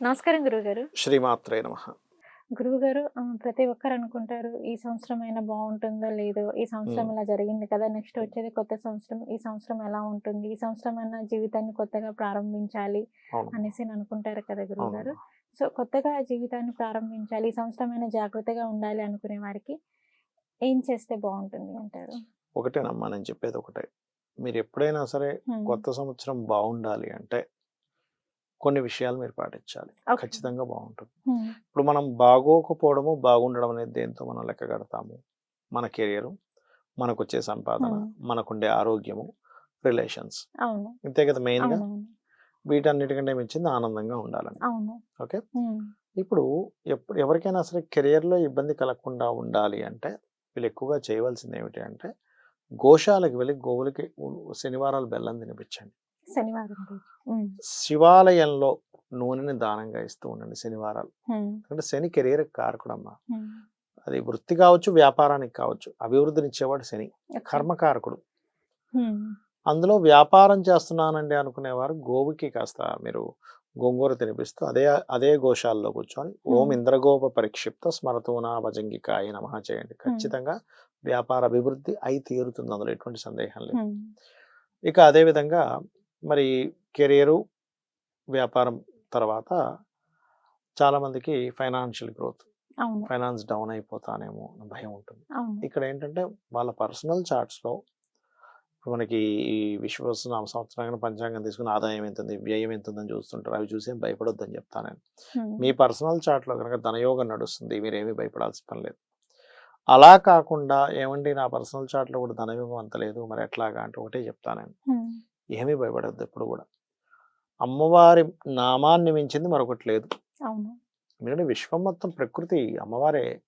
నమస్కారం గురువుగారు శ్రీమాత్రే నమ గురువుగారు ప్రతి ఒక్కరు అనుకుంటారు ఈ సంవత్సరం అయినా బాగుంటుందో లేదో ఈ సంవత్సరం. ఇలా జరిగింది కదా నెక్స్ట్ వచ్చేది కొత్త సంవత్సరం ఈ సంవత్సరం ఎలా ఉంటుంది ఈ సంవత్సరం అయినా జీవితాన్ని కొత్తగా ప్రారంభించాలి అనేసి అని అనుకుంటారు కదా గురువుగారు. సో కొత్తగా జీవితాన్ని ప్రారంభించాలి ఈ సంవత్సరం అయినా జాగ్రత్తగా ఉండాలి అనుకునే వారికి ఏం చేస్తే బాగుంటుంది అంటారు ఒకటేనమ్మా నేను చెప్పేది ఒకటే మీరు ఎప్పుడైనా సరే. కొత్త సంవత్సరం బాగుండాలి అంటే కొన్ని విషయాలు మీరు పాటించాలి. ఖచ్చితంగా బాగుంటుంది. ఇప్పుడు మనం బాగోకపోవడము బాగుండడం అనేది దేంతో మనం లెక్క కడతాము? మన కెరియర్ మనకు వచ్చే సంపాదన. మనకుండే ఆరోగ్యము రిలేషన్స్. ఇంతే కదా మెయిన్గా? వీటన్నిటికంటే మించింది ఆనందంగా ఉండాలని. ఓకే. ఇప్పుడు ఎప్పుడు ఎవరికైనా సరే కెరియర్లో ఇబ్బంది కలగకుండా ఉండాలి అంటే వీళ్ళు ఎక్కువగా చేయవలసింది ఏమిటి అంటే గోశాలకు వెళ్ళి గోవులకి శనివారాలు బెల్లం తినిపించండి. శనివారం. శివాలయంలో నూనెని దానంగా ఇస్తూ ఉండండి శనివారాలు. ఎందుకంటే శని కెరియర్ కారకుడమ్మా మ్మ్. అది వృత్తి కావచ్చు వ్యాపారానికి కావచ్చు అభివృద్ధినిచ్చేవాడు శని. కర్మకారకుడు. అందులో వ్యాపారం చేస్తున్నానండి అనుకునేవారు గోవుకి కాస్త మీరు గోంగూర తినిపిస్తూ అదే అదే గోశాలలో కూర్చొని ఓం. ఇంద్రగోప పరిక్షిప్త స్మరతూనా భజంగికాయ నమః చేయండి ఖచ్చితంగా వ్యాపార అభివృద్ధి అయి తీరుతుంది అందులో ఎటువంటి సందేహం లేదు. ఇక అదే విధంగా మరి కెరియరు వ్యాపారం తర్వాత చాలా మందికి ఫైనాన్షియల్ గ్రోత్ ఫైనాన్స్ డౌన్ అయిపోతానేమో అన్న భయం ఉంటుంది. ఇక్కడ ఏంటంటే వాళ్ళ పర్సనల్ చార్ట్స్లో మనకి ఈ విశ్వనామ సంవత్సరాన్ని పంచాంగం తీసుకుని ఆదాయం ఎంత ఉంది వ్యయం ఎంత ఉందని చూస్తుంటారు. అవి చూసి ఏం భయపడొద్దని చెప్తాను. మీ పర్సనల్ చార్ట్లో కనుక ధనయోగం నడుస్తుంది మీరేమీ భయపడాల్సిన పని లేదు. అలా కాకుండా ఏమండి నా పర్సనల్ చార్ట్లో కూడా ధనయోగం అంత లేదు మరి ఎట్లాగా అంటే ఒకటే చెప్తాను. ఏమీ భయపడద్దు ఎప్పుడు కూడా. అమ్మవారి నామాన్ని మించింది మరొకటి లేదు. అవును. ఎందుకంటే విశ్వం మొత్తం ప్రకృతి అమ్మవారే.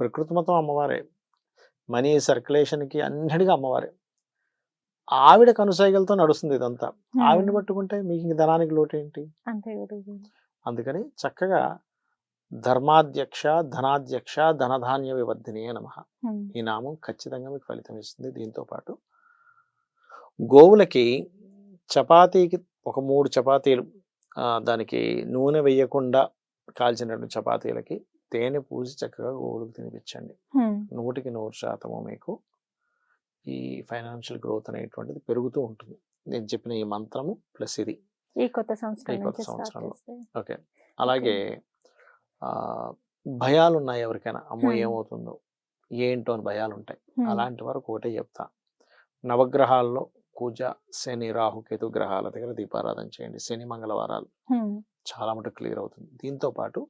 ప్రకృతి మొత్తం అమ్మవారే. మనీ సర్క్యులేషన్కి అన్నిటికీ అమ్మవారే. ఆవిడ కనుసైగలతో నడుస్తుంది ఇదంతా. ఆవిడని. పట్టుకుంటే మీకు ఇంక ధనానికి లోటు ఏంటి అంతే గురువుగారు అందుకని చక్కగా ధర్మాధ్యక్ష ధనాధ్యక్ష ధనధాన్య వివర్ధిని నమ. ఈ నామం ఖచ్చితంగా మీకు ఫలితం ఇస్తుంది. దీంతో పాటు గోవులకి చపాతీకి ఒక మూడు చపాతీలు దానికి నూనె వేయకుండా కాల్చినటువంటి చపాతీలకి తేనె పూసి చక్కగా గోవులకు తినిపించండి. నూటికి నూరు శాతము మీకు ఈ ఫైనాన్షియల్ గ్రోత్ అనేటువంటిది పెరుగుతూ ఉంటుంది. నేను చెప్పిన ఈ మంత్రము ప్లస్ ఇది. ఈ కొత్త సంవత్సరంలో. ఓకే. అలాగే భయాలు ఉన్నాయి ఎవరికైనా. అమ్మో. ఏమవుతుందో? ఏంటో అని భయాలు ఉంటాయి. అలాంటి వరకు ఒకటే చెప్తా. నవగ్రహాల్లో కుజ శని రాహుకేతు గ్రహాల దగ్గర దీపారాధన చేయండి. శని మంగళవారాలు. చాలా మటుకు క్లియర్ అవుతుంది. దీంతో పాటు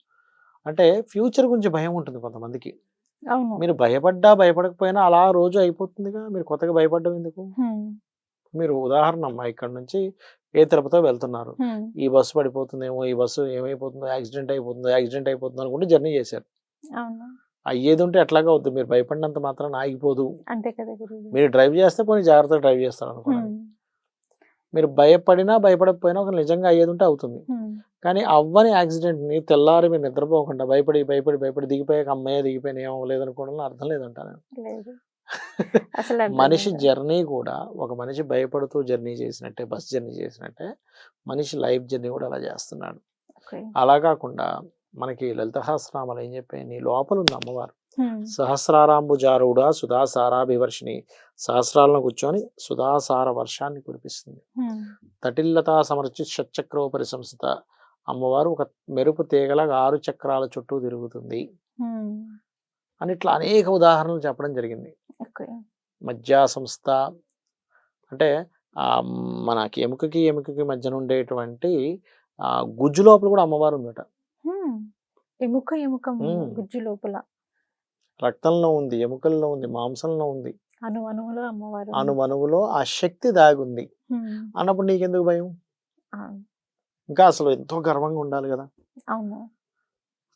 అంటే ఫ్యూచర్ గురించి భయం ఉంటుంది కొంతమందికి. మీరు భయపడ్డా భయపడకపోయినా అలా రోజు అయిపోతుందిగా. మీరు కొత్తగా భయపడ్డం ఎందుకు. మీరు ఉదాహరణ అమ్మా ఇక్కడ నుంచి ఏ తిరుపతితో వెళ్తున్నారు. ఈ బస్సు పడిపోతుందేమో ఈ బస్సు ఏమైపోతుందో యాక్సిడెంట్ అయిపోతుందో యాక్సిడెంట్ అయిపోతుందో అనుకుంటే జర్నీ చేశారు. అయ్యేది ఉంటే ఎట్లాగా అవుతుంది మీరు భయపడినంత మాత్రం ఆగిపోదు. అంతే కదా మీరు డ్రైవ్ చేస్తే పోనీ జాగ్రత్తగా డ్రైవ్ చేస్తారు అనుకోండి. మీరు భయపడినా భయపడకపోయినా ఒక నిజంగా అయ్యేది ఉంటే అవుతుంది కానీ అవ్వని యాక్సిడెంట్ని తెల్లారి మీరు నిద్రపోకుండా భయపడి భయపడి భయపడి దిగిపోయాక అమ్మాయి దిగిపోయిన ఏమో లేదనుకోవడం అర్థం లేదంటా నేను లేదు. అసలు అర్థం మనిషి. జర్నీ కూడా ఒక మనిషి భయపడుతూ జర్నీ చేసినట్టే బస్ జర్నీ చేసినట్టే మనిషి లైఫ్ జర్నీ కూడా అలా చేస్తున్నాడు. అలా కాకుండా మనకి లలిత సహస్రనామాలు ఏం చెప్పాయి నీ లోపల ఉంది అమ్మవారు మ్మ్. సహస్రారాంబుజారుడా సుధాసారాభివర్షిణి సహస్రాలను కూర్చొని సుధాసార వర్షాన్ని కురిపిస్తుంది. తటిల్లతా సమర్చి షట్చక్రోపరి సంస్థ అమ్మవారు ఒక మెరుపు తీగల ఆరు చక్రాల చుట్టూ తిరుగుతుంది. అని ఇట్లా అనేక ఉదాహరణలు చెప్పడం జరిగింది. మధ్యా సంస్థ అంటే ఆ మనకి ఎముకకి ఎముకకి మధ్యన ఉండేటువంటి ఆ గుజ్జు లోపల కూడా అమ్మవారు ఉందట. ఎముక ఎముక మ్మ్. గుజ్జు లోపల. రక్తంలో ఉంది ఎముకల్లో ఉంది మాంసంలో ఉంది. అను అణువులో అమ్మవారు అణువణువులో ఆ శక్తి దాగుంది. మ్మ్. అన్నప్పుడు నీకెందుకు భయం? ఆ, ఇంకా అసలు ఎంతో గర్వంగా ఉండాలి కదా. అవును.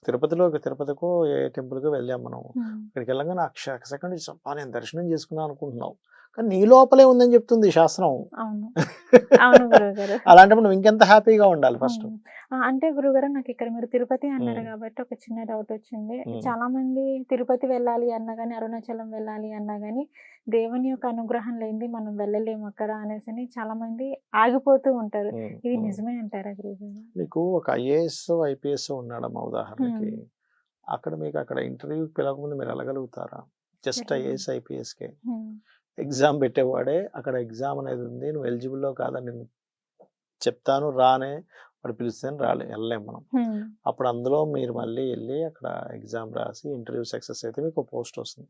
తిరుపతిలో తిరుపతికో ఏ టెంపుల్కో వెళ్ళాం మనం. మ్మ్. ఇక్కడికి వెళ్ళగానే అక్ష సెకండ్ నేను దర్శనం చేసుకున్నాను అనుకుంటున్నావు నీ లోపలే ఉందని చెప్తుంది శాస్త్రం. అవును. అలాంటప్పుడు నువ్వు ఇంకెంత హ్యాపీగా ఉండాలి ఫస్ట్? అంటే గురుగారు నాకు ఇక్కడ మీరు తిరుపతి అన్నారు. కాబట్టి ఒక చిన్న డౌట్ వచ్చింది. చాలా మంది తిరుపతి వెళ్ళాలి అన్నా కానీ అరుణాచలం వెళ్ళాలి అన్నా కానీ దేవుని యొక్క అనుగ్రహం లేనిది మనం వెళ్ళలేము అక్కడ అనేసి అని చాలా మంది ఆగిపోతూ ఉంటారు. ఇది నిజమే అంటారా గురుగారు నీకు ఒక ఐఏఎస్ ఐపీఎస్ ఉన్నాడమ్మా ఉదాహరణకి. అక్కడ మీకు అక్కడ ఇంటర్వ్యూ పిలవకముందు మీరు వెళ్ళగలుగుతారా? జస్ట్. ఐఏఎస్ ఐపీఎస్కి ఉమ్. ఎగ్జామ్ పెట్టేవాడే అక్కడ ఎగ్జామ్ అనేది ఉంది నువ్వు ఎలిజిబుల్లో కాదని నేను చెప్తాను రానే వాడు పిలిస్తే రాలే వెళ్ళలేం మనం. అప్పుడు అందులో మీరు మళ్ళీ వెళ్ళి అక్కడ ఎగ్జామ్ రాసి ఇంటర్వ్యూ సక్సెస్ అయితే మీకు పోస్ట్ వస్తుంది.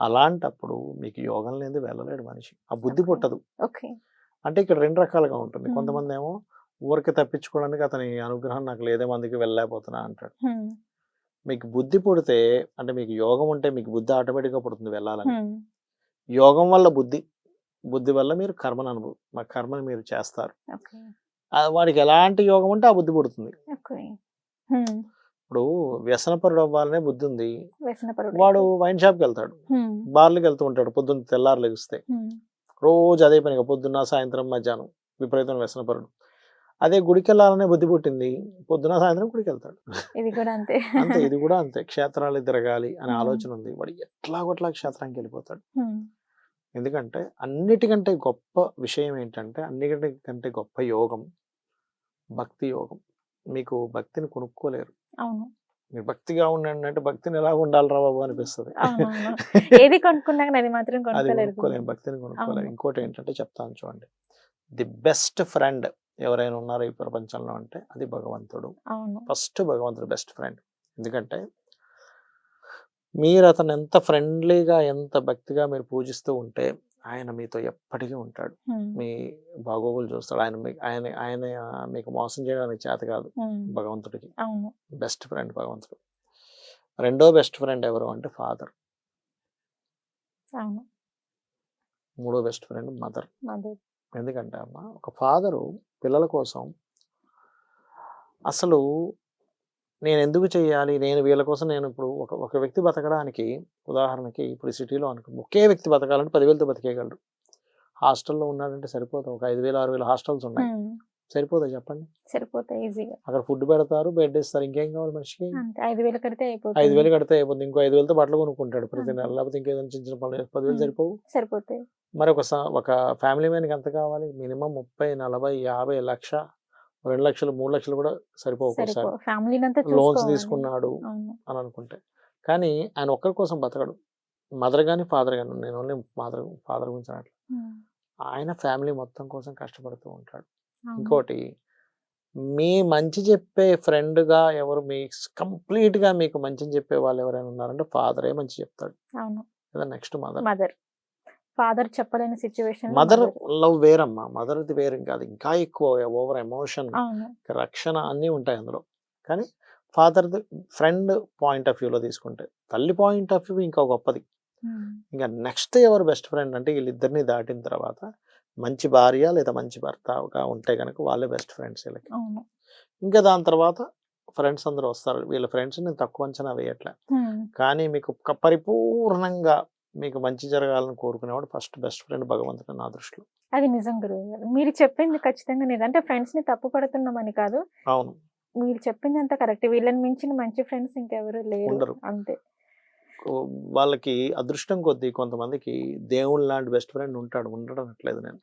అలాంటప్పుడు మీకు యోగం లేనిది వెళ్ళలేడు మనిషి ఆ బుద్ధి. పుట్టదు ఓకే అంటే ఇక్కడ రెండు రకాలుగా ఉంటుంది. కొంతమంది ఏమో ఊరికి తప్పించుకోవడానికి అతని అనుగ్రహం నాకు లేదేమో అందుకే వెళ్ళలేకపోతున్నా అంటాడు. మీకు బుద్ధి పుడితే అంటే మీకు యోగం ఉంటే మీకు బుద్ధి ఆటోమేటిక్గా పుడుతుంది వెళ్ళాలని. యోగం వల్ల బుద్ధి బుద్ధి వల్ల మీరు కర్మను అనుభవం మా కర్మని మీరు చేస్తారు. వాడికి ఎలాంటి యోగం ఉంటే ఆ బుద్ధి పుడుతుంది. ఇప్పుడు వ్యసనపరుడు అవ్వాలనే బుద్ధి ఉంది. వాడు వైన్ షాప్కి వెళ్తాడు. బార్లకు వెళ్తూ ఉంటాడు పొద్దున్న తెల్లారు లెగిస్తే. రోజు అదే పనిగా పొద్దున్న సాయంత్రం మధ్యాహ్నం విపరీతమైన వ్యసనపరుడు. అదే గుడికి వెళ్ళాలనే బుద్ధి పుట్టింది పొద్దున సాయంత్రం గుడికి వెళ్తాడు. ఇది కూడా అంతే. అంతే ఇది కూడా అంతే. క్షేత్రాలు తిరగాలి అనే. ఆలోచన ఉంది. వాడు ఎట్లాగొట్లా క్షేత్రానికి వెళ్ళిపోతాడు. ఎందుకంటే అన్నిటికంటే గొప్ప విషయం ఏంటంటే అన్నిటికంటే గొప్ప యోగం భక్తి యోగం. మీకు భక్తిని కొనుక్కోలేరు. అవును. మీరు భక్తిగా ఉండండి అంటే భక్తిని ఎలా ఉండాలిరా బాబు అనిపిస్తుంది. ఏది కొనుక్కున్నా కానీ అది మాత్రం అది కొనుక్కోలేరు కొనుక్కోలేం భక్తిని కొనుక్కోలేం అవును. ఇంకోటి ఏంటంటే చెప్తాను చూడండి. ది బెస్ట్ ఫ్రెండ్ ఎవరైనా ఉన్నారో ఈ ప్రపంచంలో అంటే అది భగవంతుడు. అవును. ఫస్ట్ భగవంతుడు బెస్ట్ ఫ్రెండ్. ఎందుకంటే మీరు అతను ఎంత ఫ్రెండ్లీగా ఎంత భక్తిగా మీరు పూజిస్తూ ఉంటే ఆయన మీతో ఎప్పటికీ ఉంటాడు. మీ బాగోగులు చూస్తాడు. ఆయన ఆయన ఆయన మీకు మోసం చేయడానికి చేత కాదు. భగవంతుడికి. బెస్ట్ ఫ్రెండ్ భగవంతుడు. రెండో బెస్ట్ ఫ్రెండ్ ఎవరు అంటే ఫాదర్. మూడో బెస్ట్ ఫ్రెండ్ మదర్. ఎందుకంటే అమ్మ ఒక ఫాదరు పిల్లల కోసం అసలు నేను ఎందుకు చేయాలి నేను వీళ్ళ కోసం నేను ఇప్పుడు ఒక ఒక వ్యక్తి బతకడానికి ఉదాహరణకి ఇప్పుడు సిటీలో అనుకో ఒకే వ్యక్తి బతకాలంటే పదివేలతో బతికేయగలరు హాస్టల్లో ఉన్నాడంటే సరిపోతుంది ఒక ఐదు వేలు ఆరు వేలు హాస్టల్స్ ఉన్నాయి. ఉమ్. సరిపోతా చెప్పండి. సరిపోతాయి ఈజీగా. అక్కడ ఫుడ్ పెడతారు బెడ్ ఇస్తారు. ఇంకేం కావాలి మనిషికి? ఐదు వేలు కడితే అయిపోతుంది. ఐదు వేలు కడితే అయిపోతుంది. ఇంకో ఐదు వేలతో బట్టలు కొనుక్కుంటాడు ప్రతి నెల. లేకపోతే ఇంకేదైనా చిన్న చిన్న పనులు పదివేలు. సరిపోవు? సరిపోతాయి. మరి ఒక ఒక ఫ్యామిలీ మ్యాన్కి ఎంత కావాలి? మినిమం ముప్పై నలభై యాభై లక్ష రెండు లక్షలు మూడు లక్షలు కూడా సరిపోవు లోన్స్. తీసుకున్నాడు అని అనుకుంటే. కానీ ఆయన ఒక్కరి కోసం బతకడు. మదర్ కానీ ఫాదర్ కానీ నేను ఓన్లీ ఫాదర్ ఫాదర్ గురించి అనట్లేదు ఉమ్. ఆయన ఫ్యామిలీ మొత్తం కోసం కష్టపడుతూ ఉంటాడు. ఇంకోటి మీ మంచి చెప్పే ఫ్రెండ్గా ఎవరు మీ కంప్లీట్గా మీకు మంచిని చెప్పే వాళ్ళు ఎవరైనా ఉన్నారంటే ఫాదరే మంచి చెప్తాడు. Next mother. మదర్. ఫాదర్ చెప్పలేని సిచ్యువేషన్ మదర్ లవ్ వేరమ్మా. మదర్ది వేరు కాదు. ఇంకా ఎక్కువ ఓవర్ ఎమోషన్ రక్షణ అన్నీ ఉంటాయి అందులో. కానీ ఫాదర్ది ఫ్రెండ్ పాయింట్ ఆఫ్ వ్యూలో తీసుకుంటే తల్లి పాయింట్ ఆఫ్ వ్యూ ఇంకా గొప్పది. ఇంకా నెక్స్ట్ ఎవరు బెస్ట్ ఫ్రెండ్ అంటే వీళ్ళిద్దరిని దాటిన తర్వాత మంచి భార్య లేదా మంచి భర్తగా ఉంటే కనుక వాళ్ళే బెస్ట్ ఫ్రెండ్స్ వీళ్ళకి. ఇంకా దాని తర్వాత ఫ్రెండ్స్ అందరూ వస్తారు. వీళ్ళ ఫ్రెండ్స్ నేను తక్కువ అంచనా వేయట్లే. కానీ మీకు పరిపూర్ణంగా మీకు మంచి జరగాలని కోరుకునేవాడు ఫస్ట్ బెస్ట్ ఫ్రెండ్ భగవంతుడు నా దృష్టిలో. అది నిజం గారు. మీరు చెప్పింది ఖచ్చితంగా నిజం. అంటే ఫ్రెండ్స్ని తప్పు పడుతున్నామని కాదు. అవును. మీరు చెప్పింది అంతా కరెక్ట్. వీళ్ళని మించిన మంచి ఫ్రెండ్స్ ఇంకెవరు లేరు. ఉండరు. అంతే. వాళ్ళకి అదృష్టం కొద్దీ కొంతమందికి దేవుడు లాంటి బెస్ట్ ఫ్రెండ్ ఉంటాడు. ఉండడం అనట్లేదు నేను.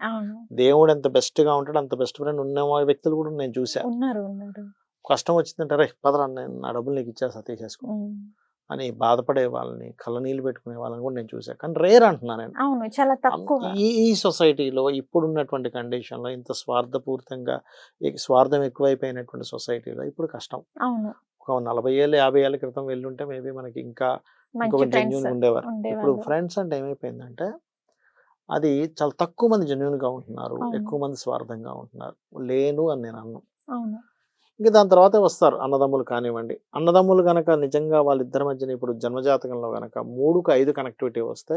దేవుడు ఎంత బెస్ట్గా ఉంటాడు అంత బెస్ట్ ఫ్రెండ్ ఉన్న వ్యక్తులు కూడా నేను చూసా ఉన్నారు ఉన్నారు. కష్టం వచ్చిందంటే రే పదరా నేను నా డబ్బులు నీకు ఇచ్చేస్తా తీసేసుకో. ఉమ్. అని బాధపడే వాళ్ళని కళ్ళనీళ్ళు పెట్టుకునే వాళ్ళని కూడా నేను చూసా కానీ రేర్ అంటున్నా నేను. అవును చాలా తక్కువ ఈ ఈ సొసైటీలో ఇప్పుడున్నటువంటి కండిషన్లో ఇంత స్వార్థపూరితంగా స్వార్థం ఎక్కువైపోయినటువంటి సొసైటీలో ఇప్పుడు కష్టం. అవును. ఒక నలభై ఏళ్ళు యాభై ఏళ్ళ క్రితం వెళ్ళుంటే మేబీ మనకి ఇంకా ఇంకొక జెన్యున్ ఉండేవారు. ఇప్పుడు ఫ్రెండ్స్ అంటే ఏమైపోయిందంటే అది చాలా తక్కువ మంది జెన్యున్గా ఉంటున్నారు. ఎక్కువ మంది స్వార్థంగా ఉంటున్నారు. లేను అని నేను అన్ను. అవును. ఇంకా దాని తర్వాత వస్తారు అన్నదమ్ములు కానివ్వండి అన్నదమ్ములు గనక నిజంగా వాళ్ళిద్దరి మధ్యన ఇప్పుడు జన్మజాతకంలో గనక మూడుకు ఐదు కనెక్టివిటీ వస్తే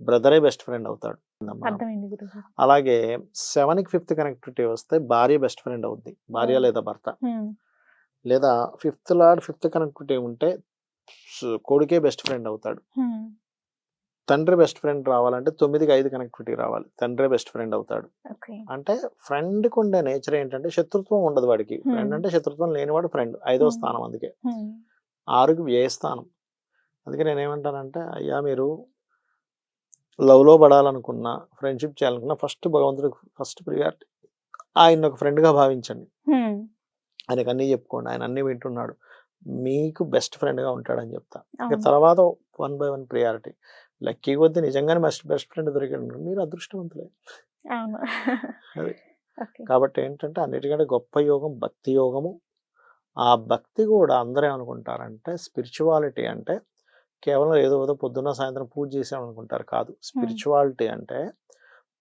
బ్రదరే బెస్ట్ ఫ్రెండ్ అవుతాడు. అలాగే సెవెన్కి ఫిఫ్త్ కనెక్టివిటీ వస్తే భార్య బెస్ట్ ఫ్రెండ్ అవుద్ది భార్య. లేదా భర్త. లేదా ఫిఫ్త్ లాడ్ ఫిఫ్త్ కనెక్టివిటీ ఉంటే కొడుకే బెస్ట్ ఫ్రెండ్ అవుతాడు. తండ్రి బెస్ట్ ఫ్రెండ్ రావాలంటే తొమ్మిదికి ఐదు కనెక్టివిటీ రావాలి. తండ్రి బెస్ట్ ఫ్రెండ్ అవుతాడు. అంటే ఫ్రెండ్కి ఉండే నేచర్ ఏంటంటే శత్రుత్వం ఉండదు వాడికి. ఫ్రెండ్. అంటే శత్రుత్వం లేనివాడు ఫ్రెండ్. ఐదో. స్థానం అందుకే. ఆరుకి వ్యయ స్థానం. అందుకే నేనేమంటానంటే అయ్యా మీరు లవ్లో పడాలనుకున్నా ఫ్రెండ్షిప్ చేయాలనుకున్నా ఫస్ట్ భగవంతుడికి ఫస్ట్ ప్రియారిటీ ఆయన ఒక ఫ్రెండ్గా భావించండి. ఆయనకు అన్నీ చెప్పుకోండి. ఆయన అన్నీ వింటున్నాడు. మీకు బెస్ట్ ఫ్రెండ్గా ఉంటాడని చెప్తా. ఇక. తర్వాత one by one priority. Lucky కొద్దీ నిజంగానే బెస్ట్ బెస్ట్ ఫ్రెండ్ దొరికాడు మీరు అదృష్టవంతులే. అది. కాబట్టి ఏంటంటే అన్నిటికంటే గొప్ప యోగం భక్తి యోగము. ఆ భక్తి కూడా అందరూ ఏమనుకుంటారంటే స్పిరిచువాలిటీ అంటే కేవలం ఏదో ఏదో పొద్దున్న సాయంత్రం పూజ చేసాం అనుకుంటారు కాదు స్పిరిచువాలిటీ అంటే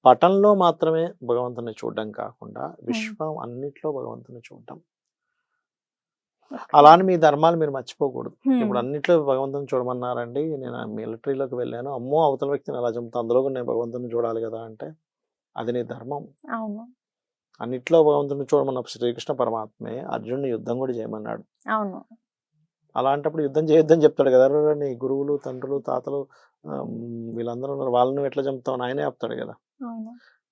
పటంలో మాత్రమే భగవంతుని చూడడం కాకుండా విశ్వం అన్నిట్లో భగవంతుని చూడడం. అలానే మీ ధర్మాలు మీరు మర్చిపోకూడదు. ఇప్పుడు అన్నిట్లో భగవంతుని చూడమన్నారండి నేను మిలిటరీలోకి వెళ్ళాను. అమ్మో అవతల వ్యక్తిని అలా చంపుతా? అందులో కూడా నేను భగవంతుని చూడాలి కదా అంటే అది నీ ధర్మం. అన్నిట్లో భగవంతుని చూడమన్న శ్రీకృష్ణ పరమాత్మే అర్జునుని యుద్ధం కూడా చేయమన్నాడు. అవును. అలాంటప్పుడు యుద్ధం చేయొద్దని చెప్తాడు కదా. "అరే, నీ గురువులు తండ్రులు తాతలు వీళ్ళందరూ ఉన్నారు. వాళ్ళని ఎట్లా చంపుతావు? ఆయనే చెప్తాడు కదా.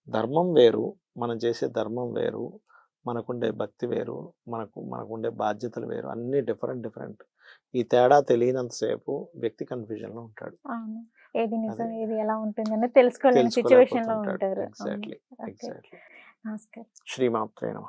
ధర్మం వేరు మనం చేసే ధర్మం వేరు. మనకుండే భక్తి వేరు మనకు మనకుండే బాధ్యతలు వేరు అన్ని డిఫరెంట్ డిఫరెంట్. ఈ తేడా తెలియనంతసేపు వ్యక్తి కన్ఫ్యూజన్లో ఉంటాడు ఏది నిజం. ఏది ఎలా ఉంటుందని తెలుసుకోలేని సిచ్యువేషన్లో ఉంటారు. ఎగ్జాక్ట్లీ శ్రీమాత్రే నమ.